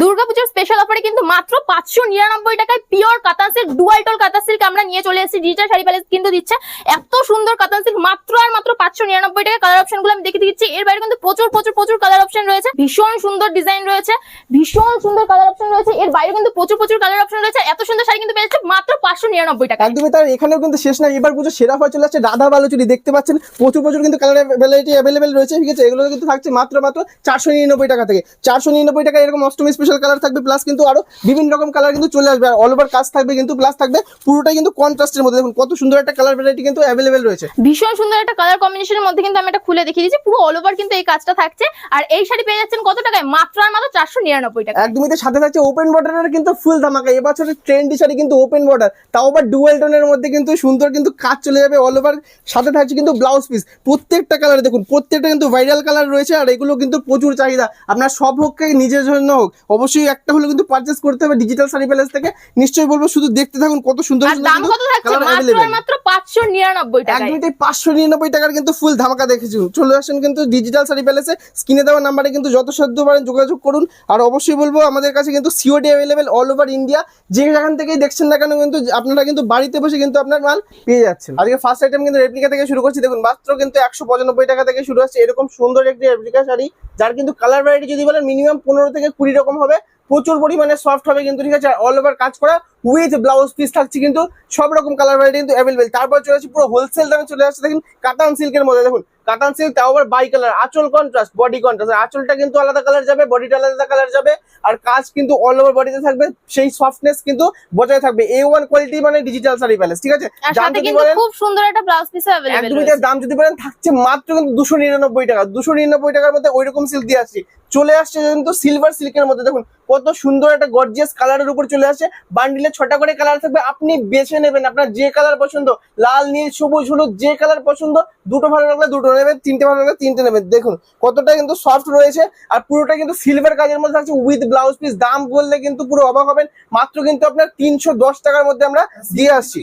দুর্গাপুজোর স্পেশাল অফারে কিন্তু মাত্র পাঁচশো নিরানব্বই টাকায় pure Katan silk dual tone Katan silk আমরা নিয়ে চলে এসেছি। ডিজিটাল শাড়ি প্যালেস কিন্তু দিচ্ছে। এত সুন্দর কাতান সিল্ক মাত্র আর মাত্র পাঁচশো নিরানব্বই টাকা কালার অপশনগুলো আমি দেখে দিচ্ছি। এর বাইরে কিন্তু প্রচুর প্রচুর প্রচুর কালার অপশন রয়েছে। ভীষণ সুন্দর ডিজাইন রয়েছে। ভীষণ সুন্দর কালার অপশন রয়েছে। এর বাইরে কিন্তু প্রচুর প্রচুর কালার অপশন রয়েছে। এত সুন্দর শাড়ি কিন্তু পেয়েছে মাত্র পাঁচশো নিরানব্বই টাকা একদমই তার এখানেও কিন্তু শেষ নাই। এবার পুজো সেরা হয়ে চলে আসছে রাধা বালুচুরি। দেখতে পাচ্ছেন, প্রচুর প্রচুর কিন্তু কালার ভ্যারাইটি অ্যাভেলেবেল রয়েছে। ঠিক আছে, এগুলো কিন্তু থাকছে মাত্র মাত্র চারশো নিরানব্বই টাকা থেকে। চারশো নিরানব্বই টাকা এরকম অষ্টমী স্পেশাল কালার থাকবে প্লাস কিন্তু আরও বিভিন্ন রকম কালার কিন্তু চলে আসবে আর অল ওভার কাজ থাকবে কিন্তু প্লাস থাকবে পুরোটাই কিন্তু কন্ট্রাস্টের মধ্যে। দেখুন কত সুন্দর একটা কালার ভ্যারাইটি কিন্তু অ্যাভেলেবেল রয়েছে। ভীষণ সুন্দর একটা কালার কম্বিনেশনের মধ্যে কিন্তু আমি এটা খুলে দেখিয়ে দিচ্ছি। পুরো অল ওভার কিন্তু এই কাজটা থাকছে। আর এই শাড়ি পেয়ে যাচ্ছেন কত টাকায়? মাত্র আর মাত্র চারশো নিরানব্বই টাকা একদমই সাথে থাকছে ওপেন বর্ডারের কিন্তু ফুল ধামাকা। এবছরের ট্রেন্ডি শাড়ি কিন্তু ওপেন বর্ডার তাও আবার ডুয়েল টোনের মধ্যে কিন্তু সুন্দর কিন্তু কাজ চলে যাবে অল ওভার সাথে থাকছে কিন্তু ব্লাউজ পিস প্রত্যেকটা কালার দেখুন প্রত্যেকটা কিন্তু ভাইরাল কালার রয়েছে আর এগুলো কিন্তু প্রচুর চাহিদা। আপনার সব হোক নিজের জন্য হোক অবশ্যই একটা হলে কিন্তু পারচেস করতে হবে ডিজিটাল শাড়ি প্যালেস থেকে। নিশ্চয়ই বলব শুধু দেখতে থাকুন কত সুন্দর আর দাম কত থাকছে? মাত্র অ্যাভেলেবেল আর মাত্র পাঁচশো নিরানব্বই টাকা একদমই তাই পাঁচশো নিরানব্বই টাকার কিন্তু ফুল ধামাকা দেখেছুন চলে আসেন কিন্তু ডিজিটাল শাড়ি প্যালেসে স্ক্রিনে দেওয়া নাম্বারে কিন্তু যত সাধ্য পারেন যোগাযোগ করুন। আর অবশ্যই বলব আমাদের কাছে কিন্তু COD available all over India যে যেখান থেকেই দেখছেন না কেন কিন্তু আপনারা কিন্তু বাড়িতে বসে কিন্তু আপনার মাল পেয়ে যাচ্ছেন। আজকে ফার্স্ট আইটেম কিন্তু রেপ্লিকা থেকে শুরু করছি। দেখুন মাত্র কিন্তু একশো পঁচানব্বই টাকা থেকে শুরু হচ্ছে। এরকম সুন্দর একটি রেপ্লিকা শাড়ি যার কিন্তু কালার ভ্যারাইটি যদি বলেন মিনিমাম পনেরো থেকে কুড়ি রকম হবে প্রচুর পরিমাণে সফট হবে কিন্তু ঠিক আছে অল ওভার কাজ করা উইথ ব্লাউজ পিস থাকছে কিন্তু সব রকম কালার ভ্যারাইটি কিন্তু অ্যাভেলেবেল তারপর চলে আসছে পুরো হোলসেল দামে চলে আসছে দেখুন কাতান সিল্কের মধ্যে দেখুন কাতান সিল্ক তাও আবার বাই কালার আঁচল কন্ট্রাস্ট বডি কন্ট্রাস্ট আঁচলটা কিন্তু আলাদা কালার যাবে বডিটা আলাদা কালার যাবে আর কাজ কিন্তু অল ওভার বডিতে থাকবে সেই সফটনেস কিন্তু বজায় থাকবে। এ ওয়ান কোয়ালিটি মানে ডিজিটাল শাড়ি প্যালেস ঠিক আছে? দাম যদি বলেন খুব সুন্দর একটা ব্লাউজ পিস অ্যাভেলেবেল একদমই তার দাম যদি বলেন থাকছে মাত্র কিন্তু দুশো নিরানব্বই টাকা। দুশো নিরানব্বই টাকার মধ্যে ওই রকম সিল্ক দিয়ে আসছে। চলে আসছে কিন্তু সিলভার সিল্কের মধ্যে দেখুন কত সুন্দর একটা গর্জিয়াস কালারের উপর চলে আসছে। বান্ডিলে ছটা করে কালার থাকবে, আপনি বেছে নেবেন। আপনার যে কালার পছন্দ, লাল, নীল, সবুজ, হলুদ, যে কালার পছন্দ, দুটো ভালো লাগলে দুটো নেবেন, তিনটে ভালো লাগলে তিনটে নেবেন। দেখুন, কতটা কিন্তু সফট রয়েছে, আর পুরোটা কিন্তু সিলভার কাজের মধ্যে থাকছে উইথ ব্লাউজ পিস দাম বললে কিন্তু পুরো অবাক হবেন, মাত্র কিন্তু আপনার তিনশো দশ টাকার মধ্যে আমরা দিয়ে আসছি।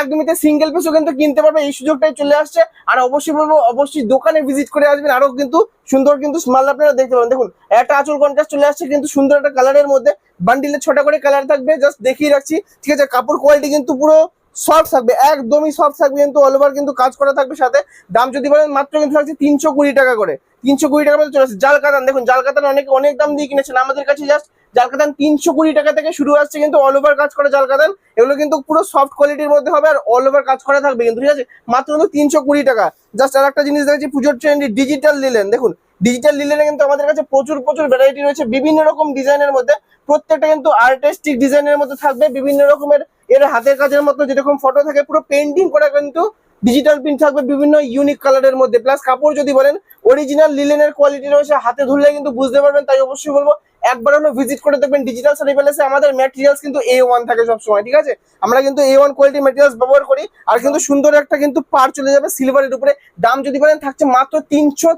একদমই সিঙ্গেল পিসও কিন্তু কিনতে পারবে, এই সুযোগটাই চলে আসছে। আর অবশ্যই বলব, অবশ্যই দোকানে ভিজিট করে আসবেন আরও কিন্তু সুন্দর কিন্তু স্মাল আপনারা দেখতে পাবেন। দেখুন, একটা আঁচল কন্ট্রাস্ট চলে আসছে, কিন্তু সুন্দর একটা কালারের মধ্যে বান্ডিলে ছটা করে কালার থাকবে। জাস্ট দেখিয়ে রাখছি। ঠিক আছে, কাপড় কোয়ালিটি কিন্তু পুরো সফট থাকবে, একদমই সফট থাকবে কিন্তু অল ওভার কিন্তু কাজ করা থাকবে সাথে। দাম যদি বলেন মাত্র কিন্তু থাকছে তিনশো কুড়ি টাকা করে। তিনশো কুড়ি টাকা মধ্যে চলে আসছে। জাল কাতান, দেখুন, জাল কাতান অনেক অনেক দাম দিয়ে কিনেছেন। আমাদের কাছে জাস্ট জাল কাতান তিনশো কুড়ি টাকা থেকে শুরু আসছে কিন্তু অল ওভার কাজ করা জাল কাতান এগুলো কিন্তু পুরো সফট কোয়ালিটির মধ্যে হবে আর অল ওভার কাজ করা থাকবে কিন্তু, ঠিক আছে? মাত্র কিন্তু তিনশো কুড়ি টাকা। জাস্ট আর একটা জিনিস দেখেছি, পুজোর ট্রেন্ডি ডিজিটাল দিলেন দেখুন ডিজিটাল লিলেনে কিন্তু আমাদের কাছে প্রচুর প্রচুর ভ্যারাইটি রয়েছে, বিভিন্ন রকম ডিজাইনের মধ্যে। প্রত্যেকটা কিন্তু আর্টিস্টিক ডিজাইনের মধ্যে থাকবে, বিভিন্ন রকমের এর হাতের কাজের মতো যেরকম ফটো থাকে, পুরো পেন্টিং করা কিন্তু ডিজিটাল প্রিন্ট থাকবে, বিভিন্ন ইউনিক কালারের মধ্যে। প্লাস কাপড় যদি বলেন অরিজিনাল লিলেনের কোয়ালিটি রয়েছে, হাতে ধরলে কিন্তু বুঝতে পারবেন, তাই অবশ্যই বলব একবার হলো ভিজিট করে দেখবেন ডিজিটাল শাড়ি প্যালেসে আমাদের ম্যাটেরিয়ালস কিন্তু এ ওয়ান থাকে সবসময়, ঠিক আছে? আমরা কিন্তু এ ওয়ান কোয়ালিটি ম্যাটেরিয়ালস ব্যবহার করি, আর কিন্তু সুন্দর একটা কিন্তু পার চলে যাবে সিলভারের উপরে। দাম যদি বলেন থাকছে মাত্র তিনশো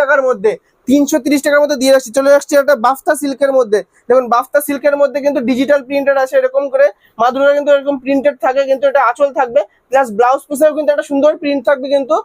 টাকার মধ্যে, তিনশো তিরিশ টাকার মধ্যে দিয়ে আসছি। চলে আসছে একটা বাফতা সিল্কের মধ্যে। দেখুন, বাফতা সিল্কের মধ্যে কিন্তু ডিজিটাল প্রিন্টেড আছে এরকম করে। মাদুরা কিন্তু এরকম প্রিন্টেড থাকে, কিন্তু এটা আঁচল থাকবে। প্লাস ব্লাউজ পিসেও কিন্তু একটা সুন্দর প্রিন্ট থাকবে কিন্তু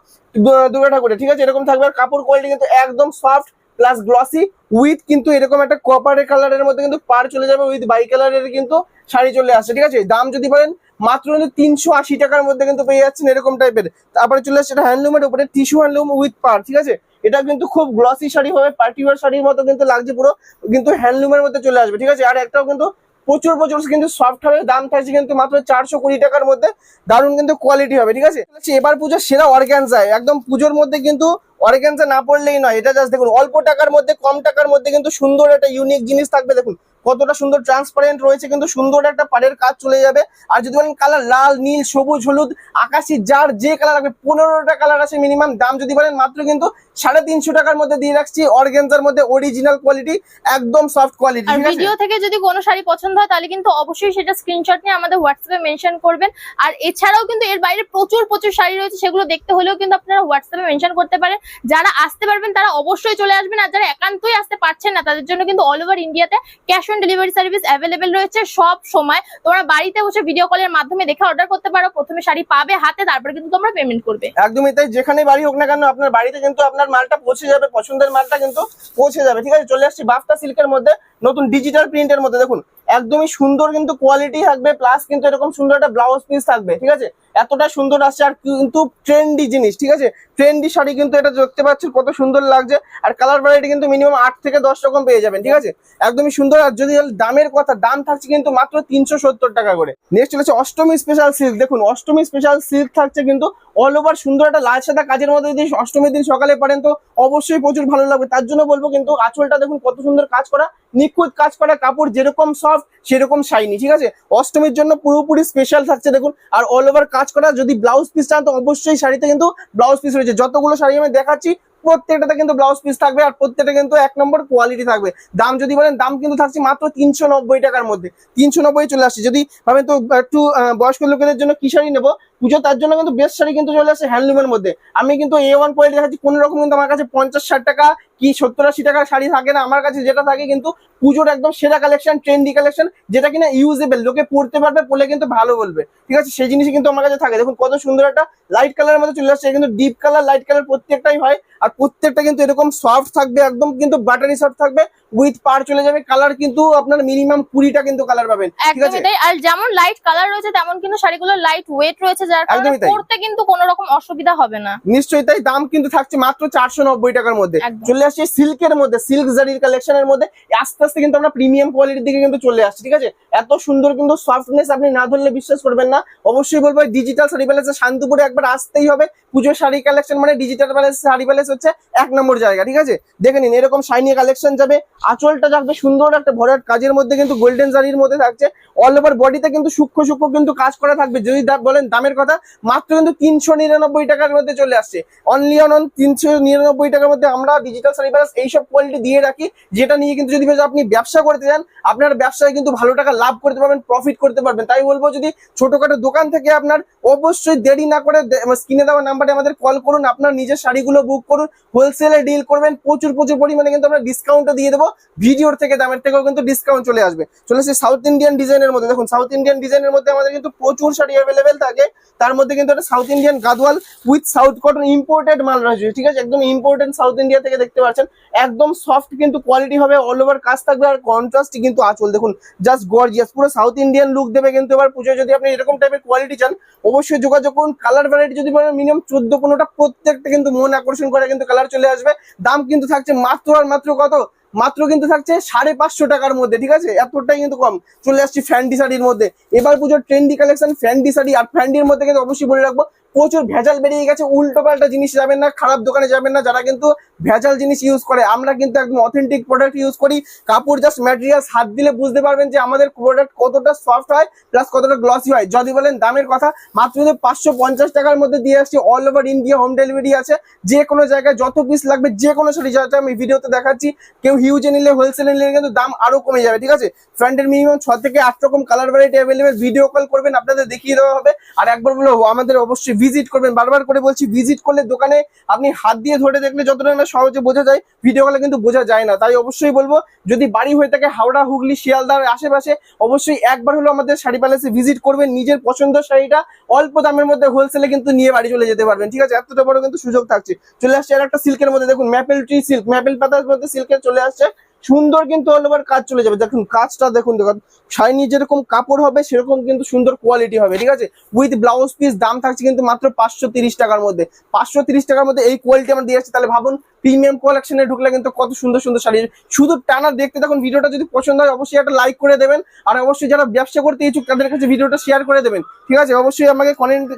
দুর্গা ঠাকুরে ঠিক আছে? এরকম থাকবে। আর কাপড় কোয়ালিটি কিন্তু একদম সফট প্লাস গ্লসি উইথ কিন্তু এরকম একটা কপারের কালারের মধ্যে কিন্তু পার চলে যাবে উইথ বাই কালারের কিন্তু শাড়ি চলে আসছে, ঠিক আছে? দাম যদি বলেন মাত্র কিন্তু তিনশো আশি টাকার মধ্যে কিন্তু পেয়ে যাচ্ছেন এরকম টাইপের তারপরে চলে আসছে এটা হ্যান্ডলুমের উপরে টিস্যু হ্যান্ডলুম উইথ পার, ঠিক আছে? এটা কিন্তু খুব গ্লসি শাড়ি হবে পার্টি ওয়ার শাড়ির মতো কিন্তু লাগছে পুরো, কিন্তু হ্যান্ডলুমের মধ্যে চলে আসবে, ঠিক আছে? আর একটাও কিন্তু প্রচুর প্রচুর কিন্তু সফট হবে, দাম থাকছে কিন্তু মাত্র চারশো কুড়ি টাকার মধ্যে, দারুণ কিন্তু কোয়ালিটি হবে, ঠিক আছে? এবার পুজোর সেরা অর্গ্যানজায় একদম পুজোর মধ্যে কিন্তু অর্গ্যানজা না পড়লেই নয়। এটা জাস্ট দেখুন, অল্প টাকার মধ্যে, কম টাকার মধ্যে কিন্তু সুন্দর একটা ইউনিক জিনিস থাকবে। দেখুন কতটা সুন্দর ট্রান্সপারেন্ট রয়েছে কিন্তু সুন্দর একটা পাড়ের কাজ চলে যাবে। আর যদি বলেন কালার লাল নীল সবুজ হলুদ আকাশি যার যে কালার লাগবে পনেরোটা কালার আছে মিনিমাম দাম যদি বলেন মাত্র কিন্তু সাড়ে তিনশো টাকার মধ্যে দিয়ে রাখছি। অর্গেনজার মধ্যে অরিজিনাল কোয়ালিটি একদম সফট কোয়ালিটি আর ভিডিও থেকে যদি কোনো শাড়ি পছন্দ হয় তাহলে কিন্তু অবশ্যই সেটা স্ক্রিনশট নিয়ে আমাদের হোয়াটসঅ্যাপে মেনশন করবেন। আর এছাড়াও কিন্তু এর বাইরে প্রচুর প্রচুর শাড়ি রয়েছে সেগুলো দেখতে হলেও কিন্তু আপনারা হোয়াটসঅ্যাপে মেনশন করতে পারেন। যারা আসতে পারবেন তারা অবশ্যই চলে আসবেন। আর যারা একান্তই আসতে পারছেন না তাদের জন্য কিন্তু অল ওভার ইন্ডিয়াতে cash on on delivery service available রয়েছে সব সময়। তোমরা বাড়িতে বসে ভিডিও কলের মাধ্যমে দেখে অর্ডার করতে পারো। প্রথমে শাড়ি পাবে হাতে, তারপরে কিন্তু তোমরা পেমেন্ট করবে। একদমই তাই যেখানে বাড়ি হোক না কেন, আপনার বাড়িতে কিন্তু আপনার মালটা পৌঁছে যাবে, পছন্দের মালটা কিন্তু পৌঁছে যাবে। ঠিক আছে, চলে আসছি বাফটা সিল্কের মধ্যে, নতুন ডিজিটাল প্রিন্টের মধ্যে। দেখুন, একদমই সুন্দর কিন্তু কোয়ালিটি থাকবে প্লাস কিন্তু এরকম সুন্দর একটা ব্লাউজ পিস থাকবে। ঠিক আছে, এতটা সুন্দর আসছে আর কিন্তু ট্রেন্ডি জিনিস। ঠিক আছে ট্রেন্ডি শাড়ি কিন্তু এটা দেখতে পাচ্ছেন, কত সুন্দর লাগছে। আর কালার ভ্যারাইটি কিন্তু মিনিমাম আট থেকে দশ রকম পেয়ে যাবেন, ঠিক আছে? একদমই সুন্দর, আর যদি দামের কথা, দাম থাকছে কিন্তু মাত্র তিনশো সত্তর টাকা করে। নেক্সট হচ্ছে অষ্টমী স্পেশাল সিল্ক দেখুন, অষ্টমী স্পেশাল সিল্ক থাকছে কিন্তু অল ওভার সুন্দর একটা লাল সাদা কাজের মধ্যে যদি অষ্টমীর দিন সকালে পারেন তো অবশ্যই প্রচুর ভালো লাগবে। তার জন্য বলব কিন্তু আঁচলটা দেখুন, কত সুন্দর কাজ করা, নিখুঁত কাজ করা, কাপড় যেরকম সফট সেরকম শাইনি ঠিক আছে? অষ্টমীর জন্য পুরোপুরি স্পেশাল থাকছে, দেখুন। আর অল ওভার কাজ করা, যদি ব্লাউজ পিস চান তো অবশ্যই শাড়িতে কিন্তু ব্লাউজ পিস রয়েছে যতগুলো শাড়ি আমি দেখাচ্ছি, প্রত্যেকটাতে কিন্তু ব্লাউজ পিস থাকবে আর প্রত্যেকটা কিন্তু এক নম্বর কোয়ালিটি থাকবে। দাম যদি বলেন, দাম কিন্তু থাকছে মাত্র তিনশো নব্বই টাকার মধ্যে। তিনশো নব্বই চলে আসছে। যদি ভাবেন তো, একটু বয়স্ক লোকেদের জন্য কি শাড়ি নেব? পুজো তার জন্য কিন্তু বেস্ট শাড়ি কিন্তু চলে আসছে হ্যান্ডলুমের মধ্যে। আমি কিন্তু এ ওয়ান কোয়ালিটি দেখাচ্ছি কোনো রকম কিন্তু আমার কাছে পঞ্চাশ ষাট টাকা কি সত্তর আশি টাকার শাড়ি থাকে না, আমার কাছে যেটা থাকে কিন্তু পুজোর একদম সেরা কালেকশন ট্রেন্ডি কালেকশন যেটা কিনা ইউজেবল লোকে পড়তে পারবে, পড়লে কিন্তু ভালো বলবে। ঠিক আছে? সেই জিনিসই কিন্তু আমার কাছে থাকে। দেখুন, কত সুন্দর একটা লাইট কালারের মধ্যে চলে আসছে। কিন্তু ডিপ কালার লাইট কালার প্রত্যেকটাই হয়, আর প্রত্যেকটা কিন্তু এরকম সফট থাকবে, একদম কিন্তু বাটারি সফট থাকবে। উইথ পার চলে যাবে কালার কিন্তু আপনার মিনিমাম কুড়িটা কিন্তু কালার পাবেন ঠিক আছে? আর যেমন লাইট কালার রয়েছে তেমন কিন্তু শাড়িগুলো লাইট ওয়েট রয়েছে যার কারণে পরতে কিন্তু কোনো রকম অসুবিধা হবে না। নিশ্চয়ই তাই দাম কিন্তু থাকছে মাত্র চারশো নব্বই টাকার মধ্যে। চলে আসছে সিল্কের মধ্যে সিল্ক জারির কালেকশনের মধ্যে। আস্তে আস্তে কিন্তু আমরা প্রিমিয়াম কোয়ালিটির দিকে কিন্তু চলে আসছি ঠিক আছে? এত সুন্দর কিন্তু সফটনেস আপনি না ধরলে বিশ্বাস করবেন না। অবশ্যই বলব ডিজিটাল শাড়ি প্যালেসে শান্তিপুরে একবার আসতেই হবে। পুজোর শাড়ি কালেকশন মানে ডিজিটাল প্যালেস শাড়ি প্যালেস হচ্ছে এক নম্বর জায়গা ঠিক আছে? দেখে নিন এরকম শাইনি কালেকশন যাবে। আঁচলটা থাকবে সুন্দর একটা ভরাট কাজের মধ্যে কিন্তু গোল্ডেন শাড়ির মধ্যে থাকছে। অল ওভার বডিতে কিন্তু সূক্ষ্ম সূক্ষ্ম কিন্তু কাজ করা থাকবে। যদি বলেন দামের কথা, মাত্র কিন্তু তিনশো নিরানব্বই টাকার মধ্যে চলে আসছে। অনলি অন তিনশো নিরানব্বই টাকার মধ্যে আমরা ডিজিটাল প্যালেস এইসব কোয়ালিটি দিয়ে রাখি, যেটা নিয়ে কিন্তু যদি আপনি ব্যবসা করতে চান, আপনার ব্যবসায় কিন্তু ভালো টাকা লাভ করতে পারবেন প্রফিট করতে পারবেন। তাই বলব যদি ছোটখাটো দোকান থেকে আপনার অবশ্যই দেরি না করে স্ক্রিনে দেওয়া নাম্বারে আমাদের কল করুন, আপনার নিজের শাড়িগুলো বুক করুন হোলসেলে ডিল করবেন, প্রচুর প্রচুর পরিমাণে কিন্তু আমরা ডিসকাউন্টও দিয়ে দেবো। ভিডিওর থেকে দামের থেকেও কিন্তু ডিসকাউন্ট চলে আসবে। চলে আসছে সাউথ ইন্ডিয়ান ডিজাইনের মধ্যে। দেখুন সাউথ ইন্ডিয়ান ডিজাইনের মধ্যে আমাদের কিন্তু প্রচুর শাড়ি অ্যাভেলেবেল থাকে। তার মধ্যে কিন্তু একটা South Indian Gadwal with South cotton imported মাল রয়েছে। ঠিক আছে? একদম ইম্পোর্টেড সাউথ ইন্ডিয়া থেকে দেখতে পাচ্ছেন। একদম সফট কিন্তু কোয়ালিটি হবে অল ওভার কাজ থাকবে আর কন্ট্রাস্ট কিন্তু আঁচল। দেখুন জাস্ট গর্জিয়াস পুরো সাউথ ইন্ডিয়ান লুক দেবে কিন্তু এবার পুজোয় যদি আপনি এরকম টাইপের কোয়ালিটি চান, অবশ্যই যোগাযোগ করুন। কালার ভ্যারাইটি যদি বলেন মিনিমাম চোদ্দ পনেরোটা প্রত্যেকটা কিন্তু মন আকর্ষণ করে কিন্তু কালার চলে আসবে। দাম কিন্তু থাকছে মাত্র আর মাত্র কত? মাত্র কিন্তু থাকছে সাড়ে পাঁচশো টাকার মধ্যে, ঠিক আছে? এতটাই কিন্তু কম। চলে আসছি ফ্যান্ডি শাড়ির মধ্যে। এবার পুজোর ট্রেন্ডি কালেকশন ফ্যান্ডি শাড়ি আর ফ্যান্ডির মধ্যে কিন্তু অবশ্যই বলে রাখব প্রচুর ভেজাল বেরিয়ে গেছে, উল্টো পাল্টা জিনিস যাবেন না, খারাপ দোকানে যাবেন না, যারা কিন্তু ভেজাল জিনিস ইউজ করে। আমরা কিন্তু একদম অথেন্টিক প্রোডাক্ট ইউজ করি, কাপড় জাস্ট ম্যাটেরিয়ালস হাত দিলে বুঝতে পারবেন যে আমাদের প্রোডাক্ট কতটা সফট হয় প্লাস কতটা গ্লসি হয়। যদি বলেন দামের কথা, মাত্র কিন্তু পাঁচশো পঞ্চাশ টাকার মধ্যে দিয়ে আসছি all over India home delivery আছে। যে কোনো জায়গায় যত পিস লাগবে, যে কোনো শাড়ি যেটা আমি ভিডিওতে দেখাচ্ছি। কেউ হিউজে নিলে হোলসেলে নিলে কিন্তু দাম আরও কমে যাবে, ঠিক আছে? ফ্রন্টের মিনিমাম ছ থেকে আট রকম colour variety available video call করবেন, আপনাদের দেখিয়ে দেওয়া হবে। আর একবার বলে আমাদের অবশ্যই ভিজিট করবেন। বারবার করে বলছি ভিজিট করলে দোকানে আপনি হাত দিয়ে ধরে দেখলে যতটা না সহজে বোঝা যায় ভিডিও কলে কিন্তু বোঝা যায় না। তাই অবশ্যই বলব, যদি বাড়ি হয়ে থাকে হাওড়া, হুগলি, শিয়ালদার আশেপাশে, অবশ্যই একবার হলো আমাদের শাড়ি প্যালেসে ভিজিট করবেন। নিজের পছন্দের শাড়িটা অল্প দামের মধ্যে হোলসেলে কিন্তু নিয়ে বাড়ি চলে যেতে পারবেন। ঠিক আছে? এতটা বড় কিন্তু সুযোগ থাকছে। চলে আসছে আর একটা সিল্কের মধ্যে। দেখুন ম্যাপেল ট্রি সিল্ক ম্যাপেল পাতার মধ্যে সিল্কের চলে আসছে। সুন্দর কিন্তু অল কাজ চলে যাবে। দেখুন, কাজটা দেখুন দেখুন, শাইনি যেরকম কাপড় হবে, সেরকম কিন্তু সুন্দর কোয়ালিটি হবে, ঠিক আছে? উইথ ব্লাউজ পিস দাম থাকছে কিন্তু মাত্র পাঁচশো টাকার মধ্যে। পাঁচশো টাকার মধ্যে এই কোয়ালিটি আমরা দিয়ে আসছি, তাহলে ভাবুন প্রিমিয়াম কালেকশনে ঢুকলে কিন্তু কত সুন্দর সুন্দর শাড়ি। শুধু টানা দেখতে দেখুন ভিডিওটা যদি পছন্দ হয়, অবশ্যই একটা লাইক করে দেবেন। আর অবশ্যই যারা ব্যবসা করতে ইচ্ছুক, তাদের কাছে ভিডিওটা শেয়ার করে দেবেন। ঠিক আছে? অবশ্যই আমাকে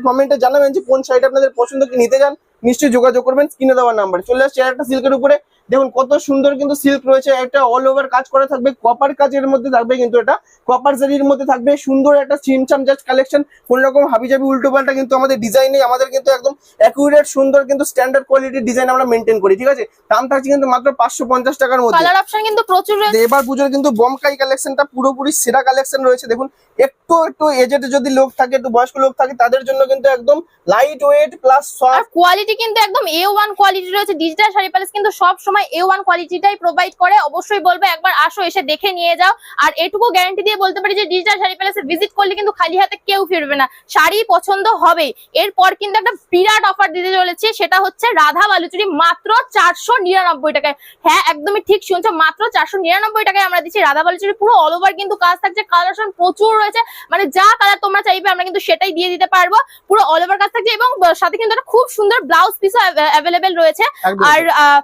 কমেন্টে জানাবেন যে কোন শাড়িটা আপনাদের পছন্দ, কি নিতে চান? নিশ্চয়ই যোগাযোগ করবেন স্ক্রিনে দেওয়ার নাম্বার চলে আসছে একটা সিল্কের উপরে। দেখুন কত সুন্দর কিন্তু সিল্ক রয়েছে একটা অল ওভার কাজ করা থাকবে কপার কাজের মধ্যে থাকবে কিন্তু এটা। কপার জারির মধ্যে থাকবে সুন্দর একটা চিমচাম জাস্ট কালেকশন কোন রকম হাবিজাবি উল্টো পাল্টা কিন্তু আমাদের ডিজাইনে আমাদের কিন্তু একদম অ্যাকুরেট সুন্দর কিন্তু স্ট্যান্ডার্ড কোয়ালিটির ডিজাইন আমরা মেনটেন করি ঠিক আছে? দাম থাকছে কিন্তু মাত্র পাঁচশো পঞ্চাশ টাকার মধ্যে। কালার অপশন কিন্তু প্রচুর এবার পুজোর কিন্তু বমকাই কালেকশনটা পুরোপুরি সেরা কালেকশন রয়েছে দেখুন। একটু একটু এজেড যদি লোক থাকে একটু বয়স্ক লোক থাকে তাদের জন্য কিন্তু একদম light weight plus soft quality কিন্তু একদম এ ওয়ান কোয়ালিটি রয়েছে ডিজিটাল শাড়ি প্যালেস কিন্তু সব সময় সবসময় এ ওয়ান কোয়ালিটিটাই প্রোভাইড করে অবশ্যই বলব একবার আসো এসে দেখে নিয়ে যাও। আর এটুকু গ্যারান্টি দিয়ে বলতে পারি যে ডিজিটাল শাড়ি প্যালেসে ভিজিট করলে কিন্তু খালি হাতে কেউ ফিরবে না। শাড়ি পছন্দ হবে এরপর কিন্তু একটা বিরাট অফার দিতে চলেছে সেটা হচ্ছে রাধা বালুচুরি মাত্র চারশো নিরানব্বই টাকায়। হ্যাঁ একদমই ঠিক শুনছো মাত্র চারশো নিরানব্বই টাকায় আমরা দিচ্ছি রাধা বালুচুরি। পুরো অল ওভার কিন্তু কাজ থাকছে কালার প্রচুর রয়েছে। মানে যা কালার তোমরা চাইবে আমরা কিন্তু সেটাই দিয়ে দিতে পারব। পুরো অল ওভার কাজ থাকছে এবং সাথে কিন্তু একটা খুব সুন্দর ব্লাউজ পিসও অ্যাভেলেবেল রয়েছে। আর আহ,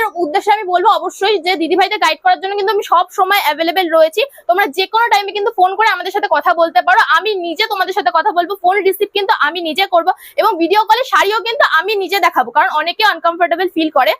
দিদিভাইদের উদ্দেশ্যে আমি বলব অবশ্যই যে দিদিভাইদের গাইড করার জন্য কিন্তু আমি সব সময় অ্যাভেলেবেল রয়েছি। তোমরা যে কোনো টাইমে কিন্তু ফোন করে আমাদের সাথে কথা বলতে পারো। আমি নিজে তোমাদের সাথে কথা বলব ফোন রিসিভ কিন্তু আমি নিজে করব এবং ভিডিও কলে শাড়িও কিন্তু আমি নিজে দেখাবো, কারণ অনেকে আনকমফোর্টেবল ফিল করে।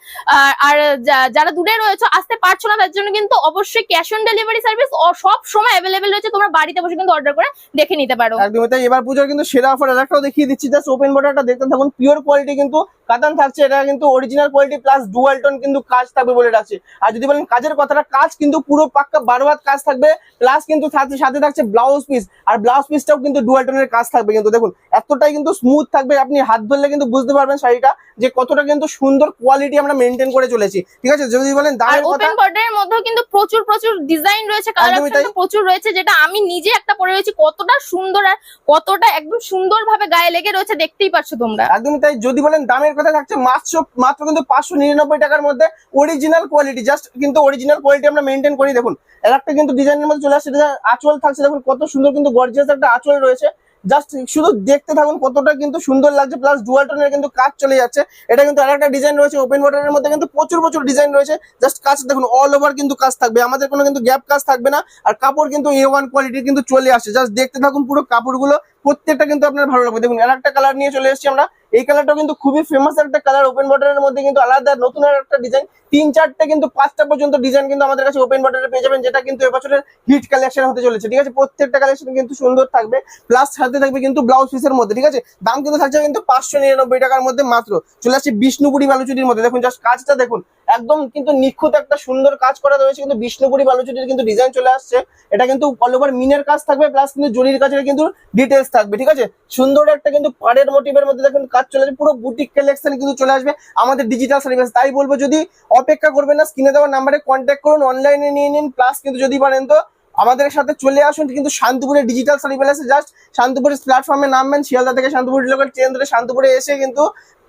আর- যারা দূরে রয়েছে, আসতে পারছ না, তার জন্য কিন্তু অবশ্যই ক্যাশ অন ডেলিভারি সার্ভিস সব সময় অ্যাভেলেবেল রয়েছে। তোমরা বাড়িতে বসে কিন্তু অর্ডার করে দেখে নিতে পারো। একদমই তাই। এবার পুজোর কিন্তু সেরা অফার একটাও দেখিয়ে দিচ্ছি। জাস্ট ওপেন বর্ডারটা দেখতে থাকুন। পিওর কোয়ালিটি কিন্তু কাতান থাকছে এটা কিন্তু original quality plus dual tone কিন্তু কাজ থাকবে বলে রাখছি। আর যদি বলেন কাজের কথাটা কাজ কিন্তু পুরো পাক্কা বারো হাত কাজ থাকবে প্লাস কিন্তু সাথে থাকছে ব্লাউজ পিস আর ব্লাউজ পিসটাও কিন্তু ডুয়াল টোনের কাজ থাকবে কিন্তু। দেখুন এতটাই কিন্তু স্মুথ থাকবে আপনি হাত ধরলে কিন্তু বুঝতে পারবেন শাড়িটা যে কতটা কিন্তু সুন্দর কোয়ালিটি আমরা মেনটেন করে চলেছি। ঠিক আছে? যদি বলেন দামের কথা ওপেন বর্ডারের মধ্যেও কিন্তু প্রচুর প্রচুর ডিজাইন রয়েছে কালার অপশন প্রচুর রয়েছে যেটা আমি নিজে একটা পরে রয়েছি কতটা সুন্দর আর কতটা একদম সুন্দর ভাবে গায়ে লেগে রয়েছে দেখতেই পাচ্ছ তোমরা। একদমই তাই। যদি বলেন দামের কথা থাকছে মাত্র মাত্র কিন্তু পাঁচশো নিরানব্বই টাকার মধ্যে অরিজিনাল কোয়ালিটি জাস্ট কিন্তু অরিজিনাল কোয়ালিটি আমরা মেনটেন করি। দেখুন এর একটা কিন্তু ডিজাইনের মধ্যে চলে আসছে আঁচল থাকছে। দেখুন, কত সুন্দর কিন্তু গর্জিয়াস একটা আঁচল রয়েছে। জাস্ট শুধু দেখতে থাকুন, কতটা কিন্তু সুন্দর লাগছে প্লাস ডুয়াল টোনের কিন্তু কাজ চলে যাচ্ছে। এটা কিন্তু আরেকটা ডিজাইন রয়েছে ওপেন বর্ডারের মধ্যে কিন্তু প্রচুর প্রচুর ডিজাইন রয়েছে। জাস্ট কাজ, দেখুন অল ওভার কিন্তু কাজ থাকবে। আমাদের কোনো কিন্তু গ্যাপ কাজ থাকবে না। আর কাপড় কিন্তু এ ওয়ান কোয়ালিটির কিন্তু চলে আসছে। জাস্ট দেখতে থাকুন পুরো কাপড়গুলো, প্রত্যেকটা কিন্তু আপনার ভালো লাগবে। দেখুন আর একটা কালার নিয়ে চলে এসেছি আমরা। এই কালারটা কিন্তু খুবই ফেমাস একটা কালার ওপেন বর্ডারের মধ্যে কিন্তু আলাদা, নতুন একটা ডিজাইন তিন চারটে কিন্তু পাঁচটা পর্যন্ত ডিজাইন কিন্তু আমাদের কাছে ওপেন বর্ডারে পেয়ে যাবেন, যেটা কিন্তু এবছরের হিট কালেকশন হতে চলেছে, ঠিক আছে? প্রত্যেকটা কালেকশন কিন্তু সুন্দর থাকবে প্লাস সাথে থাকবে কিন্তু ব্লাউজ পিসের মধ্যে, ঠিক আছে? দাম কিন্তু থাকছে কিন্তু পাঁচশো নিরানব্বই টাকার মধ্যে মাত্র। চলে আসছে বিষ্ণুপুরি বালুচুরির মধ্যে। দেখুন জাস্ট কাজটা দেখুন। একদম কিন্তু নিখুঁত একটা সুন্দর কাজ করা রয়েছে কিন্তু বিষ্ণুপুরি বালুচুরির কিন্তু ডিজাইন চলে আসছে। এটা কিন্তু অল ওভার মিনের কাজ থাকবে প্লাস কিন্তু জরির কাজের কিন্তু ডিটেলস থাকবে, ঠিক আছে? সুন্দর একটা কিন্তু পাড়ের মোটিভের মধ্যে দেখুন কাজ চলে আসবে, পুরো বুটিক কালেকশন কিন্তু চলে আসবে, আমাদের ডিজিটাল সার্ভিস তাই বলব, যদি অপেক্ষা করবেন না স্ক্রিনে দেওয়ার নাম্বারে কন্ট্যাক্ট করুন অনলাইনে নিয়ে নিন প্লাস কিন্তু যদি পারেন তো আমাদের সাথে চলে আসুন, কিন্তু শান্তিপুরে ডিজিটাল সার্ভিস প্যালেসে জাস্ট শান্তিপুরের প্ল্যাটফর্মে নামবেন, শিয়ালদা থেকে শান্তিপুর লোকাল ট্রেন ধরে শান্তিপুরে এসে কিন্তু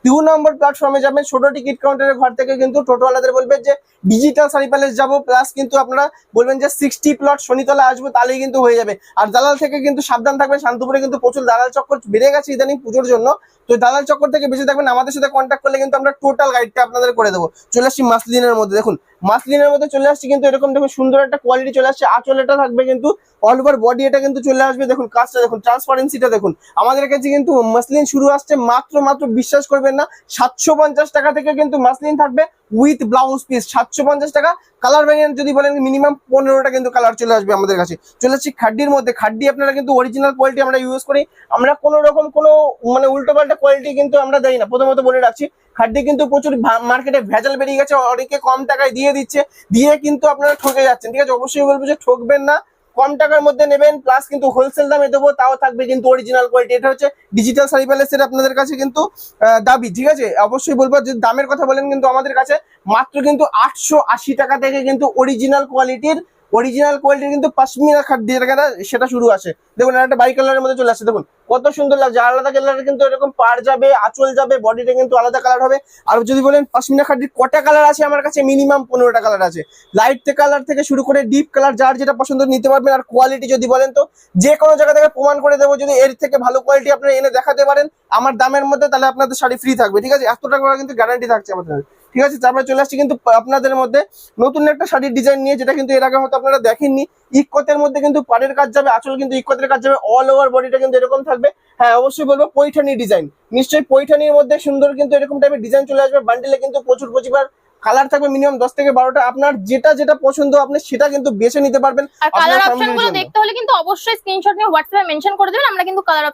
দু নম্বর প্ল্যাটফর্মে যাবেন। ছোট টিকিট কাউন্টারের ঘর থেকে কিন্তু টোটোওয়ালাদের বলবেন যে ডিজিটাল শাড়ি প্যালেস যাব প্লাস কিন্তু আপনারা বলবেন যে সিক্সটি প্লট শনিতলা আসব, তাহলেই কিন্তু হয়ে যাবে। আর দালাল থেকে কিন্তু সাবধান থাকবেন, শান্তিপুরে কিন্তু প্রচুর দালাল চক্কর বেড়ে গেছে ইদানিং পুজোর জন্য। তো দালাল চক্কর থেকে বেঁচে থাকবেন, আমাদের সাথে কন্ট্যাক্ট করলে কিন্তু আমরা টোটাল গাইডটা আপনাদের করে দেবো। চলে আসছি মাসলিনের মধ্যে। দেখুন, মাসলিনের মধ্যে চলে আসছি কিন্তু এরকম দেখুন সুন্দর একটা কোয়ালিটি চলে আসছে। আঁচল এটা থাকবে কিন্তু অল ওভার বডি এটা কিন্তু চলে আসবে। দেখুন, কাজটা দেখুন ট্রান্সপারেন্সিটা দেখুন। আমাদের কাছে কিন্তু মাসলিন শুরু আসছে মাত্র মাত্র বিশ্বাস করবেন না। সাতশো পঞ্চাশ টাকা থেকে কিন্তু মাসলিন থাকবে উইথ ব্লাউজ পিস সাতশো পঞ্চাশ টাকা। কালার ভ্যারিয়েন্ট যদি বলেন মিনিমাম পনেরোটা কিন্তু কালার চলে আসবে আমাদের কাছে। চলে আসছি খাড্ডির মধ্যে। খাড্ডি আপনারা কিন্তু অরিজিনাল কোয়ালিটি আমরা ইউজ করি। আমরা কোনো রকম কোনো মানে উল্টো পাল্টা কোয়ালিটি কিন্তু আমরা দেই না। প্রথমত বলে রাখছি, খাড্ডি কিন্তু প্রচুর মার্কেটে ভেজাল বেরিয়ে গেছে। অনেকে কম টাকায় দিয়ে দিচ্ছে। দিয়ে কিন্তু আপনারা ঠকে যাচ্ছেন। ঠিক আছে? অবশ্যই বলব যে ঠকবেন না। কম টাকার মধ্যে নেবেন প্লাস কিন্তু হোলসেল দামে দেবো, তাও থাকবে কিন্তু অরিজিনাল কোয়ালিটি এটা হচ্ছে ডিজিটাল শাড়ি প্যালেসের আপনাদের কাছে কিন্তু দাবি, ঠিক আছে? অবশ্যই বলব যে দামের কথা বলেন কিন্তু আমাদের কাছে মাত্র কিন্তু আটশো আশি টাকা থেকে কিন্তু অরিজিনাল কোয়ালিটির অরিজিনাল কোয়ালিটির কিন্তু পাশমিনা খাট দিয়ে যেটা সেটা শুরু আছে। দেখুন একটা বাই কালারের মধ্যে চলে আসছে। দেখুন, কত সুন্দর লাগছে। আলাদা কালারের কিন্তু এরকম পার যাবে, আঁচল যাবে বডিটা কিন্তু আলাদা কালার হবে। আর যদি বলেন পাশমিনা খাটির কটা কালার আছে, আমার কাছে মিনিমাম পনেরোটা কালার আছে। লাইট কালার থেকে শুরু করে ডিপ কালার যার যেটা পছন্দ নিতে পারবেন। আর কোয়ালিটি যদি বলেন তো, যে কোনো জায়গা থেকে প্রমাণ করে দেবো, যদি এর থেকে ভালো কোয়ালিটি আপনারা এনে দেখাতে পারেন, আমার দামের মধ্যে তাহলে আপনাদের শাড়ি ফ্রি থাকবে। ঠিক আছে? এত টাকা কিন্তু গ্যারান্টি থাকছে আমাদের। ঠিক আছে তারপরে চলে আসছি কিন্তু আপনাদের মধ্যে নতুন একটা শাড়ির ডিজাইন নিয়ে, যেটা কিন্তু এর আগে হয়তো আপনারা দেখেননি। ইকতের মধ্যে কিন্তু পাড়ের কাজ যাবে, আঁচল কিন্তু ইকতের কাজ যাবে অল ওভার বডিটা কিন্তু এরকম থাকবে। হ্যাঁ অবশ্যই বলব পৈঠানি ডিজাইন নিশ্চয়ই পৈঠানির মধ্যে সুন্দর কিন্তু এরকম টাইপের ডিজাইন চলে আসবে বান্ডিলে কিন্তু প্রচুর প্রচুর কালার থাকবে মিনিমাম দশ থেকে বারোটা। আপনার যেটা যেটা পছন্দ আপনি সেটা কিন্তু বেছে নিতে পারবেন। আর কালার দেখতে হলে কিন্তু অবশ্যই স্ক্রিনশট নিয়ে হোয়াটসঅ্যাপে মেনশন করে দেবেন আমরা কিন্তু কালার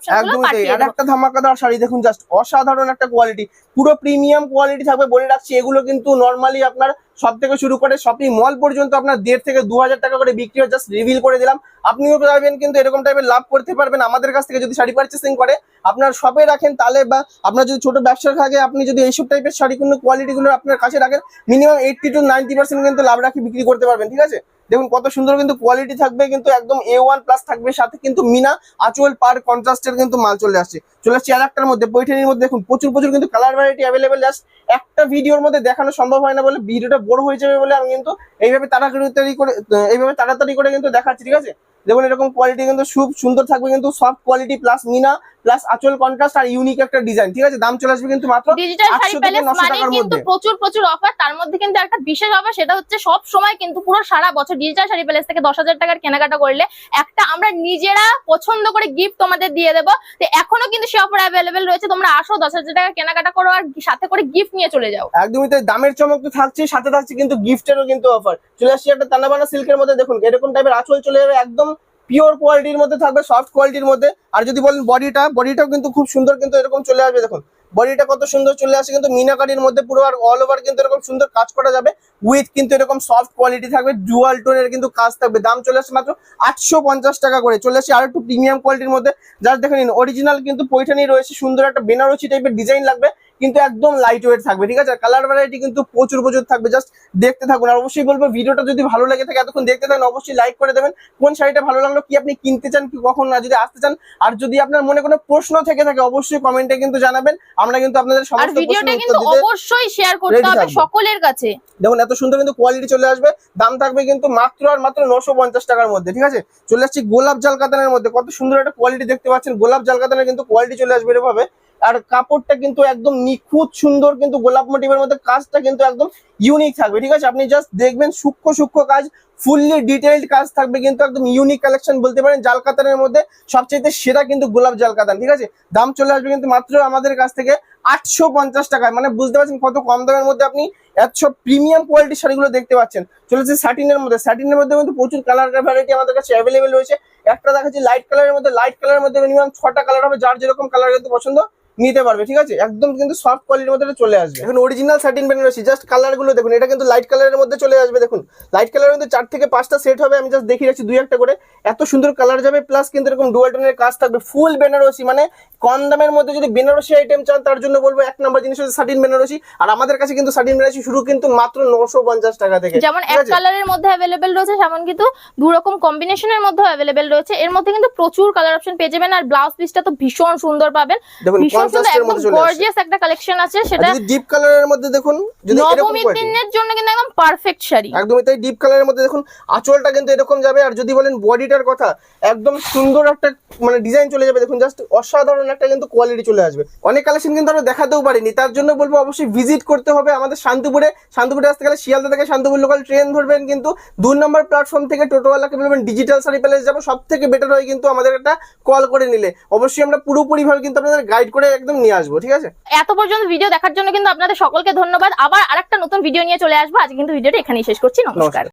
পাঠিয়ে একটা ধামাকাদার শাড়ি দেখুন জাস্ট অসাধারণ একটা কোয়ালিটি পুরো প্রিমিয়াম কোয়ালিটি থাকবে বলে রাখছি এগুলো কিন্তু নর্মালি আপনার সব থেকে শুরু করে শপিং মল পর্যন্ত আপনার দেড় থেকে দু হাজার টাকা করে বিক্রি হয় জাস্ট রিভিল করে দিলাম। আপনিও পারবেন কিন্তু এরকম টাইপের লাভ করতে পারবেন। আমাদের কাছ থেকে যদি শাড়ি পার্চেসিং করে, আপনার শপে রাখেন, তাহলে বা আপনার যদি ছোট ব্যবসার থাকে আপনি যদি এইসব টাইপের শাড়ি কোনো কোয়ালিটিগুলো আপনার কাছে রাখেন মিনিমাম এইটটি টু নাইনটি কিন্তু লাভ রাখি, বিক্রি করতে পারবেন, ঠিক আছে? দেখুন, কত সুন্দর কিন্তু কোয়ালিটি থাকবে, কিন্তু একদম এ ওয়ান প্লাস থাকবে, সাথে কিন্তু মিনা আচুয়াল পার কন্ট্রাস্টের কিন্তু মাল চলে আসছে। চলে আসছে আর একটার মধ্যে বৈঠানির মধ্যে দেখুন, প্রচুর প্রচুর কিন্তু কালার ভ্যারাইটি অ্যাভেলেবেল জাস্ট একটা ভিডিওর মধ্যে দেখানো সম্ভব হয় না বলে ভিডিওটা বড় হয়ে যাবে বলে আমি কিন্তু এইভাবে তাড়াতাড়ি করে, এইভাবে তাড়াতাড়ি করে কিন্তু দেখাচ্ছি, ঠিক আছে? দেখুন এরকম কোয়ালিটি কিন্তু খুব সুন্দর থাকবে কিন্তু সফট কোয়ালিটি প্লাস মিনা প্লাস আচল কন্ট্রাস্ট আর ইউনিক একটা ডিজাইন ঠিক আছে? দাম চলে আসবে কিন্তু মাত্র ডিজিটাল শাড়ি 800 থেকে প্যালেস মানে কিন্তু প্রচুর প্রচুর অফার তার মধ্যে কিন্তু একটা বিশেষ অফার সেটা হচ্ছে সব সময় কিন্তু পুরো সারা বছর ডিজিটাল শাড়ি প্যালেস থেকে দশ হাজার টাকার কেনাকাটা করলে একটা আমরা নিজেরা পছন্দ করে গিফট তোমাদের দিয়ে দেবো। তো এখনও কিন্তু সে অফার অ্যাভেলেবেল রয়েছে। তোমরা আসো দশ হাজার টাকা কেনাকাটা করো আর সাথে করে গিফট নিয়ে চলে যাও। একদমই তাই দামের চমক তো থাকছে সাথে থাকছে কিন্তু গিফটেরও কিন্তু অফার চলে আসছে একটা তানাবানা সিল্কের মধ্যে দেখুন এরকম টাইপের আঁচল চলে যাবে একদম পিওর কোয়ালিটির মধ্যে থাকবে সফট কোয়ালিটির মধ্যে। আর যদি বলেন বডিটা বডিটাও কিন্তু খুব সুন্দর কিন্তু এরকম চলে আসবে। দেখুন বডিটা কত সুন্দর চলে আসে কিন্তু মিনাকারির মধ্যে পুরো আর অল ওভার কিন্তু এরকম সুন্দর কাজ করা যাবে। উইথ কিন্তু এরকম সফট কোয়ালিটি থাকবে ডুয়াল টোনের কিন্তু কাজ থাকবে। দাম চলে আসছে মাত্র আটশো পঞ্চাশ টাকা করে। চলে আসছে আর একটু প্রিমিয়াম কোয়ালিটির মধ্যে। যার দেখে নিন অরিজিনাল কিন্তু পৈঠানি রয়েছে, সুন্দর একটা বেনারসি টাইপের ডিজাইন লাগবে। কিন্তু একদম লাইট ওয়েট থাকবে ঠিক আছে? কালার ভ্যারাইটি কিন্তু প্রচুর প্রচুর থাকবে জাস্ট দেখতে থাকুন। আর অবশ্যই বলব ভিডিওটা যদি ভালো লেগে থাকে এতক্ষণ দেখতে থাকেন অবশ্যই লাইক করে দেবেন। কোন শাড়িটা ভালো লাগল কি আপনি কিনতে চান কি কখন না যদি আসতে চান আর যদি আপনার মনে কোনো প্রশ্ন থেকে থাকে অবশ্যই কমেন্টে কিন্তু জানাবেন। আমরা কিন্তু আপনাদের সমস্ত ভিডিওটা কিন্তু অবশ্যই শেয়ার করতে হবে সকলের কাছে। দেখুন এত সুন্দর কিন্তু কোয়ালিটি চলে আসবে। দাম থাকবে কিন্তু মাত্র আর মাত্র নশো পঞ্চাশ টাকার মধ্যে ঠিক আছে? চলে আসছি গোলাপ জাল কাতানের মধ্যে। কত সুন্দর একটা কোয়ালিটি দেখতে পাচ্ছেন। গোলাপ জাল কাতানের কিন্তু কোয়ালিটি চলে আসবে এভাবে। আর কাপড়টা কিন্তু একদম নিখুঁত, সুন্দর কিন্তু গোলাপ মোটিভের মধ্যে কাজটা কিন্তু একদম ইউনিক থাকবে, ঠিক আছে? আপনি জাস্ট দেখবেন সূক্ষ্ম সূক্ষ্ম কাজ ফুললি ডিটেইলড কাজ থাকবে কিন্তু একদম ইউনিক কালেকশন বলতে পারেন জাল কাতানের মধ্যে সবচেয়ে সেরা কিন্তু গোলাপ জাল কাতান ঠিক আছে? দাম চলে আসবে কিন্তু মাত্র আমাদের কাছ থেকে আটশো পঞ্চাশ টাকায় মানে বুঝতে পারছেন কত কম দামের মধ্যে আপনি একশো প্রিমিয়াম কোয়ালিটির শাড়িগুলো দেখতে পাচ্ছেন। চলেছে স্যাটিনের মধ্যে স্যাটিনের মধ্যে কিন্তু প্রচুর কালার ভ্যারাইটি আমাদের কাছে অ্যাভেলেবেল রয়েছে। একটা দেখাচ্ছি লাইট কালারের মধ্যে লাইট কালারের মধ্যে মিনিমাম ছটা কালার হবে, যার যেরকম কালার কিন্তু পছন্দ। নিতে পারবে ঠিক আছে? একদম কিন্তু সফট কোয়ালিটির মধ্যে চলে আসবে। এখন অরিজিনাল স্যাটিন বেনারসি জাস্ট কালারগুলো দেখুন এটা কিন্তু লাইট কালারের মধ্যে চলে আসবে দেখুন। লাইট কালারের মধ্যে চার থেকে পাঁচটা সেট হবে আমি জাস্ট দেখিয়ে রাখছি দুই একটা করে। এত সুন্দর কালার যাবে প্লাস কিন্তু এরকম ডুয়াল টোনের কাজ থাকবে ফুল বেনারসি মানে কম দামের মধ্যে যদি বেনারসি আইটেম চান তার জন্য বলব এক নম্বর জিনিস হচ্ছে সাটিন বেনারসি আর আমাদের কাছে কিন্তু সাটিন বেনারসি শুরু কিন্তু মাত্র নশো পঞ্চাশ টাকা থেকে যেমন এক কালারের মধ্যে অ্যাভেলেবেল রয়েছে তেমন কিন্তু দু রকম কম্বিনেশনের মধ্যে অ্যাভেলেবেল রয়েছে। এর মধ্যে কিন্তু প্রচুর কালার অপশন পেয়ে যাবেন আর ব্লাউজ পিসটা তো ভীষণ সুন্দর পাবেন। দেখুন কন্ট্রাস্টের মধ্যে চলে আসছে গর্জিয়াস একটা কালেকশন আছে সেটা যদি ডিপ কালারের মধ্যে দেখুন যদি এরকম দিনের জন্য কিন্তু একদম পারফেক্ট শাড়ি। একদমই তাই ডিপ কালারের মধ্যে দেখুন আঁচলটা কিন্তু এরকম যাবে আর যদি বলেন বডিটার কথা একদম সুন্দর একটা মানে ডিজাইন চলে যাবে দেখুন জাস্ট অসাধারণ একটা কিন্তু কোয়ালিটি চলে আসবে। অনেক কালেকশন কিন্তু আমরা দেখাতেও পারিনি তার জন্য বলব অবশ্যই ভিজিট করতে হবে আমাদের শান্তিপুরে। শান্তিপুরে আসতে গেলে শিয়ালদা থেকে শান্তিপুর লোকাল ট্রেন ধরবেন কিন্তু দুই নম্বর প্ল্যাটফর্ম থেকে টোটোওয়ালাকে বলবেন ডিজিটাল শাড়ি প্যালেস যাব সব থেকে বেটার হয় কিন্তু আমাদের একটা কল করে নিলে। অবশ্যই আমরা পুরোপুরি ভাবে কিন্তু আপনাদের গাইড করে একদম নিয়ে আসব ঠিক আছে? এত পর্যন্ত ভিডিও দেখার জন্য কিন্তু আপনাদের সকলকে ধন্যবাদ। আবার আরেকটা নতুন ভিডিও নিয়ে চলে আসব। আজ কিন্তু ভিডিওটা এখানেই শেষ করছি। নমস্কার। নমস্কার।